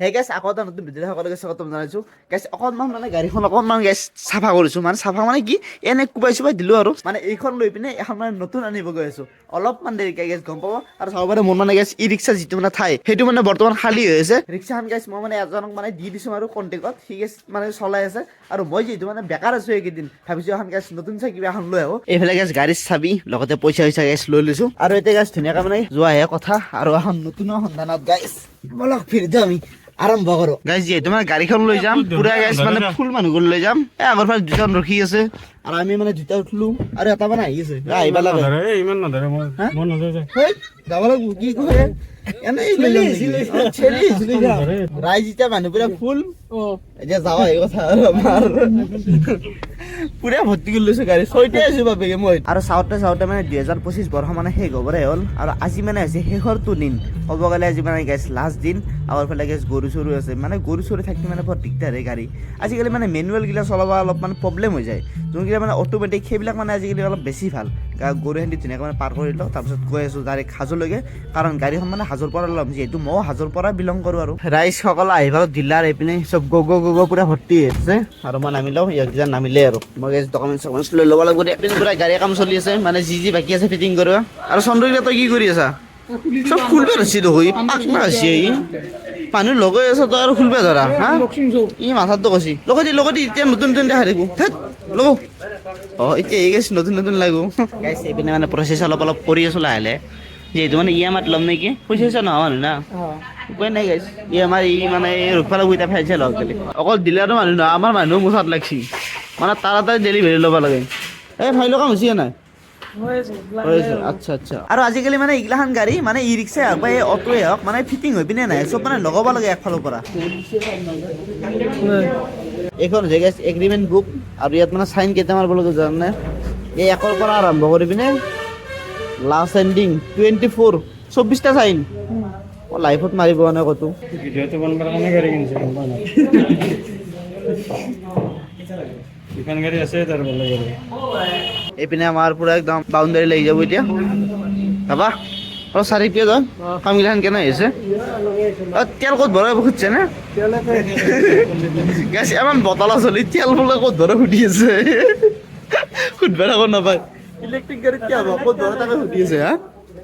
হে গেছ আকৌ এটা নতুন ভিডিঅ' সকলোকে স্বাগতম জনাইছোঁ। গেছ অকণমান মানে গাড়ীখন অকণমান গেছ চাফা কৰিছোঁ। মানে চাফা মানে কি, এনে কোবাই চোবাই দিলোঁ আৰু। মানে এইখন লৈ পিনে এখন মানে নতুন আনিব গৈ আছোঁ। অলপমান দেৰিকে গেছ গম পাব। আৰু চাব পাৰে, মোৰ মানে গেছ ই ৰিক্সা যিটো মানে ঠাই, সেইটো মানে বৰ্তমান খালী হৈ আছে। ৰিক্সাখন গেছ মই মানে এজনক মানে দি দিছোঁ আৰু কণ্টেক্টত সি গেছ মানে চলাই আছে। আৰু মই যিহেতু মানে বেকাৰ আছোঁ এইকেইদিন, ভাবিছোঁ এখন গেছ নতুন চাই কিবা এখন লৈ আহোঁ। এইফালে গেছ গাড়ীৰ চাবি, লগতে পইচা চইচা গেছ লৈ লৈছোঁ। আৰু এতিয়া গেছ ধুনীয়াকৈ মানে যোৱাহে কথা। আৰু এখন নতুনৰ সন্ধানত গাইছ বলক, ফিৰি আমি। আৰম্ভ করো গাইজ যিহেতু মানে গাড়ীখন লৈ যাম পুৰা গাইজ মানে ফুল মানুহ মানুহবোৰ লৈ যাম। এ আগৰ ফালে দুজন ৰখি আছে। আৰু আমি মানে দুটা উঠল আৰু এটা মানে আহি আছে। এ, আহিবা লাগে। ইমান নধৰে মই নধৰে যাব লাগিব কি কৰে। ৰাইজ এতিয়া মানুহবোৰে ফুল এতিয়া যাওঁ এই কথা আৰু ভর্তি কৰি লৈছো গাড়ী। ছয়টাই আছো বাপেকে মই। আৰু চাওঁতে চাওঁতে মানে দুহেজাৰ পঁচিছ বৰ্ষ মানে শেষ হ'বৰে হ'ল। আৰু আজি মানে হৈছে শেষৰটো দিন ক'ব গ'লে আজি মানে গেছ লাষ্ট দিন। আমাৰ ফালে গেছ গৰু চৰু আছে। মানে গৰু চৰু থাকি মানে বৰ দিগদাৰ গাড়ী। আজিকালি মানে মেনুৱেলগিলা চলাব অলপ মানে প্ৰব্লেম হৈ যায়। যোনকেইটা মানে অট'মেটিক সেইবিলাক মানে আজিকালি অলপ বেছি ভালো। গৰু হেঁতি ধুনীয়াকৈ মানে পাৰ কৰি লওঁ তাৰপিছত গৈ আছোঁ ডাইৰেক্ট হাজোলৈকে কাৰণ গাড়ীখন মানে হাজোৰ পৰা ল'ম, যিহেতু ময়ো হাজোৰ পৰা বিলং কৰোঁ আৰু। ৰাইজসকল আহি পালোঁ ডিলাৰ এইপিনে চব গ গ গ গ, পুৰা ভৰ্তি আছে। আৰু মই নামি লওঁ ইহঁতকেইটা নামিলে আৰু। মই ডকুমেণ্ট চকুমেণ্টছ লৈ ল'ব লাগিব। এইপিনে পুৰা গাড়ী কাম চলি আছে মানে যি যি বাকী আছে ফিটিং কৰিব আৰু চন্দ্ৰগিলা তই কি কৰি আছা? চব খুলবে ধৰিছি দেখোন পাক মাৰছি ই। মানুহ লগাই আছে তই আৰু খুলবে ধৰা, হা? ই মাথাটো কৈছি লগৈ দি লগৈ দি এতিয়া নতুন নতুন দেখাই থাকো। লগো অ এতিয়া এই গেছ নতুন নতুন লাগো। গাইছ এইপিনে মানে প্ৰচেছ অলপ অলপ কৰি আছো লাহে লাহে। যিহেতু মানে ই এম আইত ল'ম নেকি? পইচা চইচা নহয় মানুহ না? উপায় নাই গাইছ ই আই ই মানে ৰূপা লাগো এতিয়া ফাইলছে লগ গেলি অকল ডিলাৰটো মানুহ নহয় আমাৰ মানুহ মুচাত লাগছি। মানে তাড়াতাড়ি ডেলিভাৰী ল'ব লাগে। এই ফাইলৰ কাম হৈছে নাই? আচ্ছা আচ্ছা। আৰু আজিকালি মানে এইগিলাখান গাড়ী মানে ই ৰিক্সাই হওক বা এই অটোৱে হওক মানে ফিটিং হৈ পিনে নাই চব মানে লগাব লাগে একফালৰ পৰা। এইখন হৈছে গেছ এগ্ৰিমেণ্ট বুক আৰু ইয়াত মানে চাইন কেইটা মাৰিব লাগে জানানে? এই একৰ পৰা আৰম্ভ কৰি পিনে লাষ্ট এণ্ডিং টুৱেণ্টি ফ'ৰ চৌব্বিছটা চাইন মই লাইফত মাৰিব নাই? ক'তো এইপিনে আমাৰ পুৰা একদম বাউণ্ডাৰী লাগি যাব এতিয়া। যাবা আৰু চাৰিপিয়ে যাম কামগিলাখান কেনে হৈছে? অ, তেল ক'ত ভৰাই খুজিছে নে? গেছ ইমান বটলা চলি তেল বোলে ক'ত ভৰাই সুধি আছে? সুধবা যাব নাপায়। ইলেক্ট্ৰিক গাড়ীত কি হ'ব? ক'ত ভৰাই তাকে সুধি আছে হা?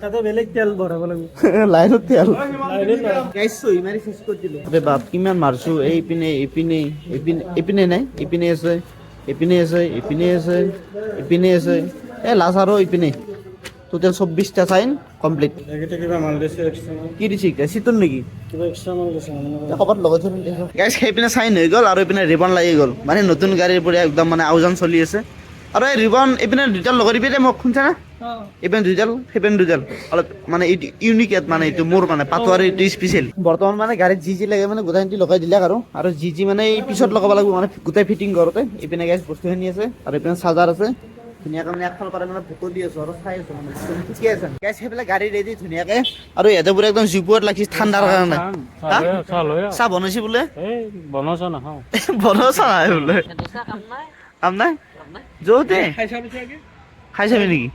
তাতে বেলেগ তেল ভৰাব লাগিব। লাইনত তেল। আৰে বাপ কিমান মাৰছো? এইপিনে এইপিনে এইপিনে নাই? এইপিনে আছে এইপিনে আছে এইপিনে আছে এইপিনে আছে। এ লাষ্ট আৰু এইপিনে টোটেল চৌব্বিছটা চাইন কমপ্লিট কি দিছে এতিয়া নেকি? লগত সেইপিনে চাইন হৈ গ'ল আৰু এইপিনে ৰিবন লাগি গ'ল। মানে নতুন গাড়ীৰ পৰা একদম মানে আওজান চলি আছে। আৰু এই ৰিবন এইপিনে দুডাল লগাই দিবি দে মোক শুনছা না? এইপিনে দুডাল সেইপিনে দুডাল অলপ মানে এইটো ইউনিক ইয়াত মানে এইটো মোৰ মানে পাতোৱাৰ এইটো স্পেচিয়েল বৰ্তমান মানে গাড়ীত যি যি লাগে মানে গোটেইখিনি লগাই দিলে আৰু। আৰু যি যি মানে এই পিছত লগাব লাগিব মানে গোটেই ফিটিং কৰোঁতে এইপিনে গাইছ বস্তুখিনি আছে। আৰু এইপিনে চাৰ্জাৰ আছে। ধুনীয়াকৈ মানে একফালৰ পৰা মানে দি আছো আৰু চাই আছো মানে। ঠিকে আছে। গাড়ী ৰেডি ধুনীয়াকৈ। আৰু পুৰা একদম জুপুৰত লাগিছে ঠাণ্ডাৰ কাৰণে। চাহ লৈ আহ। চাহ বনাইছে বোলে? এই নাখাওঁ বনাব নাই বোলে। কাম নাই? য'তে? খাই চাবি নেকি?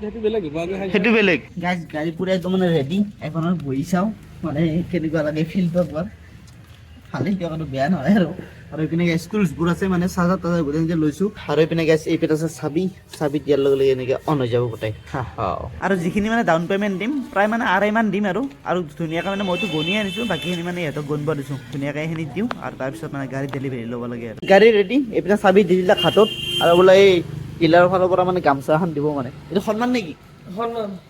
সেইটো বেলেগ। গাড়ী গাড়ী পুৰা একদম মানে ৰেডি এখনত বহি চাওঁ। মানে কেনেকুৱা লাগে ফিল্ডটো একবাৰ। আৰু বেয়া নহয় আৰু। আৰু এইপিনে গেছ টুলছবোৰ আছে মানে চাৰ্জাৰ তাৰ্জাৰ গোটেই লৈছোঁ। আৰু এইপিনে গেছ এইপিনে আছে চাবি চাবি দিয়াৰ লগে লগে এনেকৈ অন হৈ যাব গোটেই। আৰু যিখিনি মানে ডাউন পে'মেণ্ট দিম প্ৰায় মানে আঢ়ৈমান দিম আৰু। আৰু ধুনীয়াকৈ মানে মইতো গণিয়ে আনিছোঁ বাকীখিনি মানে ইহঁতক গণিব দিছোঁ। ধুনীয়াকৈ এইখিনি দিওঁ আৰু তাৰপিছত মানে গাড়ী ডেলিভাৰী ল'ব লাগে আৰু। গাড়ী ৰেডি এইপিনে চাবি দি দিলে হাতত আৰু বোলে এই ডিলাৰৰ ফালৰ পৰা মানে গামোচা এখন দিব মানে। এইটো সন্মান নেকি?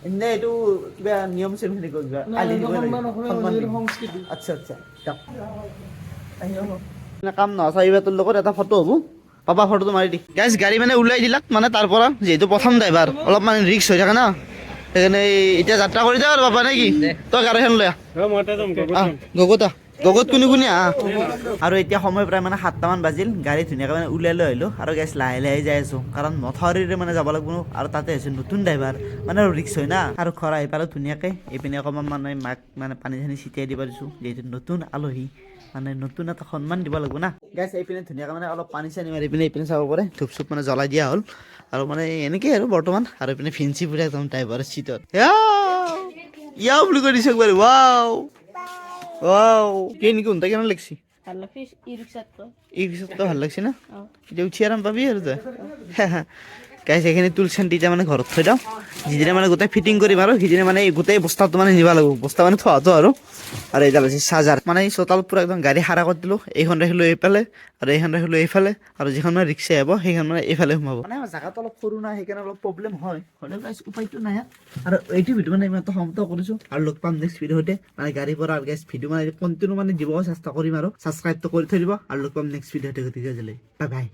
এনে এইটো কিবা নিয়ম চিয়ম সেনেকুৱা কিবা আলি দিব লাগে আচ্ছা আচ্ছা কাম নহয় তোৰ লগত এটা ফটো হ'ব। পাপা ফটোটো মাৰি দি গাইজ গাড়ী মানে ওলাই দিলাক মানে তাৰ পৰা যিহেতু প্ৰথম ড্ৰাইভাৰ অলপ মানে ৰিক্স হৈ থাকে না। সেইকাৰণে এতিয়া যাত্ৰা কৰি যাওঁ আৰু পাপা নে কি? তই গাড়ীখন লৈ আহ। গগত গগত আহ। আৰু এতিয়া সময় প্ৰায় মানে সাতটামান বাজিল গাড়ী ধুনীয়াকৈ মানে ওলাই লৈ আহিলোঁ। আৰু গেছ লাহে লাহে যাই আছোঁ। কাৰণ মথাউৰিৰে মানে যাব লাগিব আৰু তাতে হৈছে নতুন ড্ৰাইভাৰ মানে ৰিক্স হয় না। আৰু ঘৰ আহি পালোঁ ধুনীয়াকৈ। এইপিনে অকণমান মানে মাক মানে পানী চানী ছিটিয়াই দিব দিছোঁ। যিহেতু নতুন আলহী মানে নতুন এটা সন্মান দিব লাগিব না। গেছ এইপিনে ধুনীয়াকৈ মানে অলপ পানী চানী মাৰি পিনে এইপিনে চাব পাৰে। ধূপ চুপ মানে জ্বলাই দিয়া হ'ল। আৰু মানে এনেকেই আৰু বৰ্তমান। আৰু এইপিনে ফেঞ্চি পুৰা একদম ড্ৰাইভাৰৰ চিটত ইয়াও বুলি কৈ দিছোঁ একবাৰ। ৱাও ওয়াও কে নিকুন তাই কেন লাগছি? ভালো লাগছে ই রিক্সাত তো ভালো না? অ এটা উঠি আরাম পাবি আৰু তই গাইছ এইখিনি তুলচেন তেতিয়া মানে ঘৰত। থৈ দিওঁ যিদিনা মানে গোটেই ফিটিং কৰিম আৰু সিদিনা মানে এই গোটেই বস্তাটো মানে নিব লাগিব। বস্তা মানে থোৱাটো আৰু। আৰু এইডাল হৈছে চাৰ্জাৰ। মানে চোতাল পূৰা একদম গাড়ী সাৰা কৰি দিলোঁ। এইখন ৰাখিলোঁ এইফালে, আৰু এইখন ৰাখিলোঁ এইফালে। আৰু যিখন মানে ৰিক্সা আহিব, সেইখন মানে এইফালে সোমাব। মানে জাগাটো অলপ সৰু নাই, সেইকাৰণে অলপ প্ৰব্লেম হয়। হ'লেও গাইছ উপায়টো নাই আৰু এইটো ভিডিঅ' মানে ইমান সমাপ্ত কৰিছোঁ। আৰু লগ পাম নেক্সট ভিডিঅ'তে মানে গাড়ীৰ পৰা গাইছ ভিডিঅ' মানে কণ্টিনিউ মানে দিব চেষ্টা কৰিম আৰু। ছাবস্ক্ৰাইবটো কৰি থৈ দিব। আৰু লগ পাম নেক্সট ভিডিঅ'তে গতিকে বাই বাই